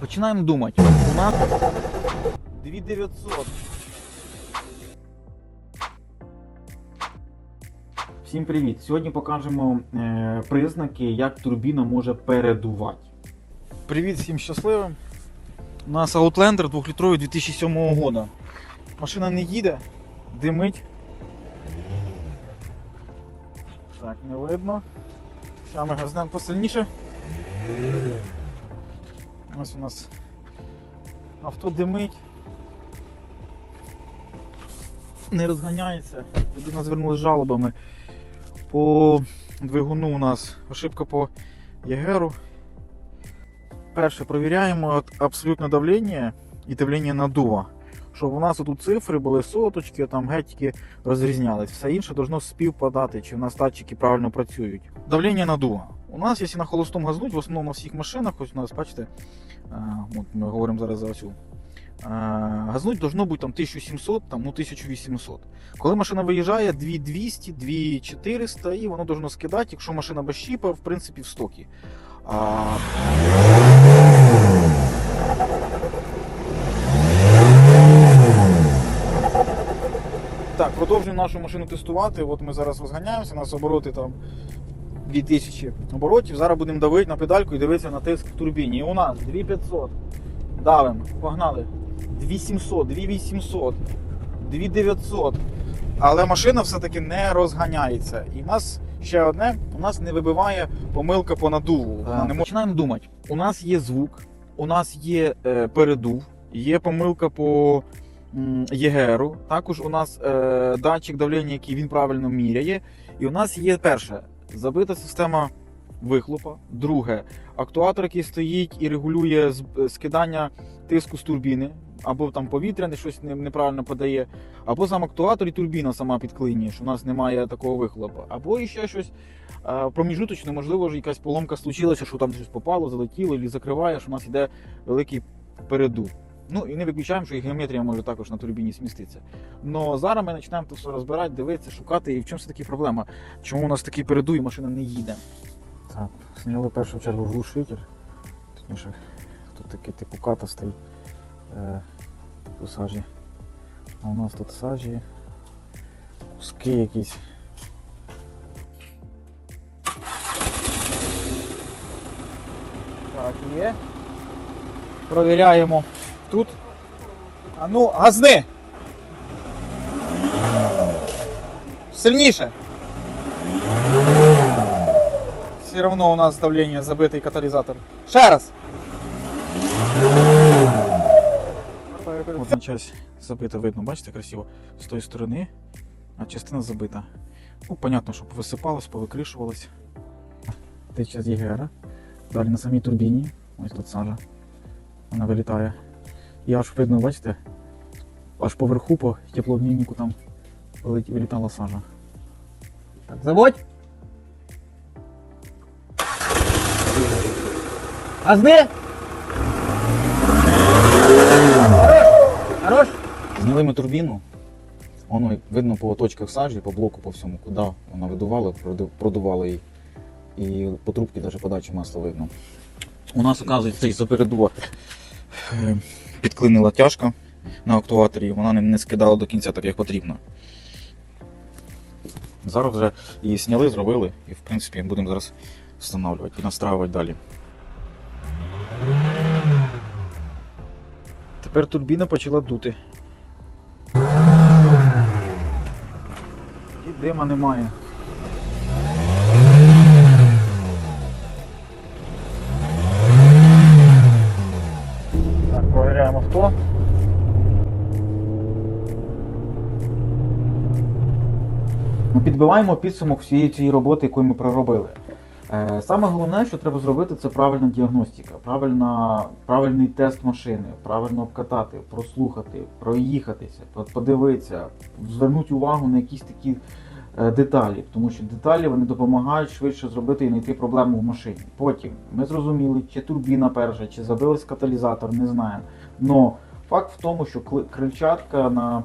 Починаємо думати. У нас 2900. Всім привіт! Сьогодні покажемо е, признаки, як турбіна може передувати. Привіт всім щасливим. У нас Outlander 2-літровий 2007 року. Машина не їде, димить. Так, не видно. Зараз ми газнемо посильніше. Ось у нас авто димить. Не розганяється. Людина звернулася з жалобами. По двигуну у нас ошибка по ЄГРу. Перше провіряємо абсолютне давлення і давлення надува. Щоб у нас тут цифри були соточки, там гетьки розрізнялись. Все інше должно співпадати, чи в нас датчики правильно працюють. Давлення надува. У нас, якщо на холостому газнуть, в основному на всіх машинах, ось у нас, бачите, от ми говоримо зараз за цю. Газнуть должно бути там 1700, там, ну 1800. Коли машина виїжджає 2200, 2400 і воно должно скидати, якщо машина без щіпа, в принципі, в стокі. А... Так, продовжуємо нашу машину тестувати. От ми зараз розганяємося, у нас обороти там 2000 оборотів. Зараз будемо давити на педальку і дивитися на тиск в турбіні. І у нас 2500. Давимо, погнали. 2700, 2800, 2900. Але машина все-таки не розганяється. І в нас ще одне, у нас не вибиває помилка по надуву. Вона не. Починаємо думати. У нас є звук, у нас є е, передув, є помилка по ЄГРу. Також у нас е, датчик давлення, який він правильно міряє. І у нас є перше забита система вихлопа. Друге, актуатор, який стоїть і регулює скидання тиску з турбіни, або там повітряне щось не- неправильно подає, або сам актуатор і турбіна сама підклинює, що у нас немає такого вихлопу, або іще щось е, проміжуточне, можливо, якась поломка случилася, що там щось попало, залетіло, і закриває, що у нас йде великий передув. Ну і не виключаємо, що і геометрія може також на турбіні зміститися. Но зараз ми починаємо це все розбирати, дивитися, шукати, і в чому все таки проблема. Чому у нас такий передув і машина не їде? Так, зняли в першу чергу глушитель. Точніше, тут такий типу ката стоїть. Е, типу сажі. А у нас тут сажі, куски якісь. Так, є. Провіряємо тут. А ну, газни! Сильніше! Все одно у нас давлення забитий каталізатор. Ще раз! От на час забита видно, бачите, красиво. З тої сторони, а частина забита. Ну, понятно, що висипалось, повикришувалось. Ти час ЄГР. Далі на самій турбіні. Ось тут сажа. Вона вилітає. І аж видно, бачите, аж поверху по теплообміннику там вилітала сажа. Так, заводь! Газни! Хорош! Зняли ми турбіну. Воно видно по точках сажі, по блоку, по всьому, куди вона видувала, проду- продувала її. І по трубці навіть подачі масла видно. У нас, оказується, із-за передува е, підклинила тяжка на актуаторі, вона не, скидала до кінця так, як потрібно. Зараз вже її зняли, зробили, і в принципі будемо зараз встановлювати і настраювати далі. Тепер турбіна почала дути. І дима немає. Авто. Ми підбиваємо підсумок всієї цієї роботи, яку ми проробили. Е, Саме головне, що треба зробити, це правильна діагностика, правильна, правильний тест машини, правильно обкатати, прослухати, проїхатися, подивитися, звернути увагу на якісь такі деталі, тому що деталі вони допомагають швидше зробити і знайти проблему в машині. Потім ми зрозуміли, чи турбіна перша, чи забилась каталізатор, не знаємо. Но факт в тому, що крильчатка на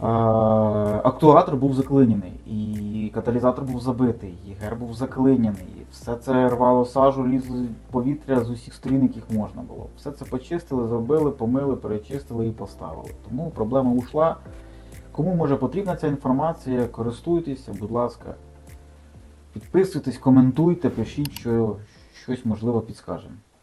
А, актуатор був заклинений, і каталізатор був забитий, і гер був заклинений. Все це рвало сажу, лізло повітря з усіх сторін, яких можна було. Все це почистили, зробили, помили, перечистили і поставили. Тому проблема ушла. Кому може потрібна ця інформація, користуйтеся, будь ласка. Підписуйтесь, коментуйте, пишіть, що щось можливо підскажемо.